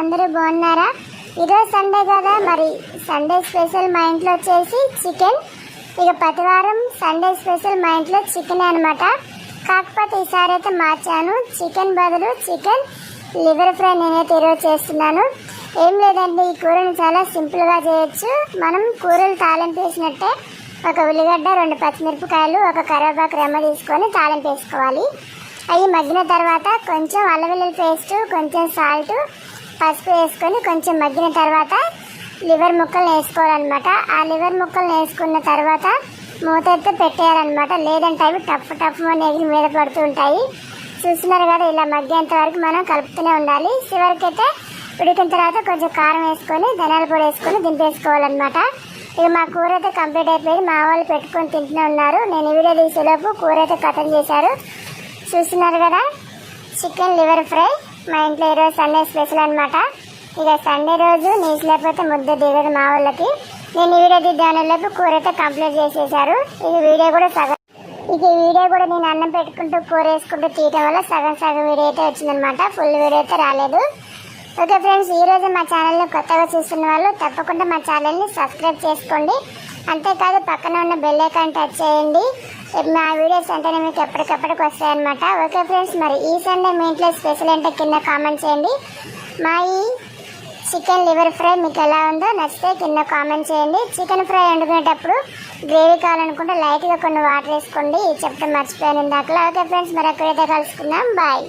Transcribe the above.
అందరూ బాగున్నారా? ఈరోజు సండే కదా మరి సండే స్పెషల్ మా ఇంట్లో వచ్చేసి చికెన్. ఇక ప్రతివారం సండే స్పెషల్ మా ఇంట్లో చికెన్ అనమాట కాకపోతే ఈసారి అయితే మార్చాను. చికెన్ బదులు చికెన్ లివర్ ఫ్రై నేనైతే ఈరోజు చేస్తున్నాను. ఏం లేదండి ఈ కూరని చాలా సింపుల్గా చేయొచ్చు. మనం కూరలు తాలింపు వేసినట్టే ఒక ఉల్లిగడ్డ రెండు పచ్చిమిరపకాయలు ఒక కరివేపాకు రెమ్మ తీసుకొని తాలింపు వేసుకోవాలి. అవి మగ్గిన తర్వాత కొంచెం అల్లం వెల్లుల్లి పేస్ట్ కొంచెం సాల్ట్ పసుపు వేసుకొని కొంచెం మగ్గిన తర్వాత లివర్ ముక్కలు వేసుకోవాలన్నమాట. ఆ లివర్ ముక్కలు వేసుకున్న తర్వాత మూత ఎత్తి పెట్టేయాలన్నమాట. లేదంటే అవి టఫ్ టఫ్ అని ఎగిరి మీద పడుతూ ఉంటాయి. చూస్తున్నారు కదా ఇలా మగ్గేంత వరకు మనం కలుపుతూనే ఉండాలి. చివరికి అయితే ఉడికిన తర్వాత కొంచెం కారం వేసుకొని ధనియాల పొడి వేసుకొని దింపేసుకోవాలన్నమాట. ఇక మా కూర అయితే కంప్లీట్ అయిపోయింది. మా వాళ్ళు పెట్టుకొని తింటూనే ఉన్నారు. నేను ఈ వీడియో తీసేలోపు కూర అయితే కథం చేశారు. చూస్తున్నారు కదా చికెన్ లివర్ ఫ్రై. మా ఇంట్లో ఈరోజు సండే స్పెషల్ అనమాట ఇక సండే రోజు నీచు లేకపోతే ముద్ద దిగదు మా వాళ్ళకి నేను ఈ వీడియో దిద్దానిలోపు కూర అయితే కంప్లీట్ చేసేసారు ఇక వీడియో కూడా సగం ఇక వీడియో కూడా నేను అన్నం పెట్టుకుంటూ కూర వేసుకుంటూ తీయటం వల్ల సగం సగం వీడియో అయితే వచ్చిందనమాట ఫుల్ వీడియో అయితే రాలేదు. ఓకే ఫ్రెండ్స్ ఈ రోజు మా ఛానల్ని కొత్తగా చూస్తున్న వాళ్ళు తప్పకుండా మా ఛానల్ని సబ్స్క్రైబ్ చేసుకోండి. అంతేకాదు పక్కన ఉన్న బెల్ ఐకాన్ టచ్ చేయండి. మా వీడియోస్ అంటే మీకు ఎప్పటికప్పటికి వస్తాయన్నమాట. ఓకే ఫ్రెండ్స్ మరి ఈ సండే మీ ఇంట్లో స్పెషల్ అంటే కింద కామెంట్ చేయండి. మా ఈ చికెన్ లివర్ ఫ్రై మీకు ఎలా ఉందో నచ్చితే కింద కామెంట్ చేయండి. చికెన్ ఫ్రై వండుకునేటప్పుడు గ్రేవీ కావాలనుకుంటే లైట్గా కొన్ని వాటర్ వేసుకోండి. చెప్పడం మర్చిపోయాను ఇందాకలా. ఓకే ఫ్రెండ్స్ మరి ఎక్కడైతే కలుసుకుందాం. బాయ్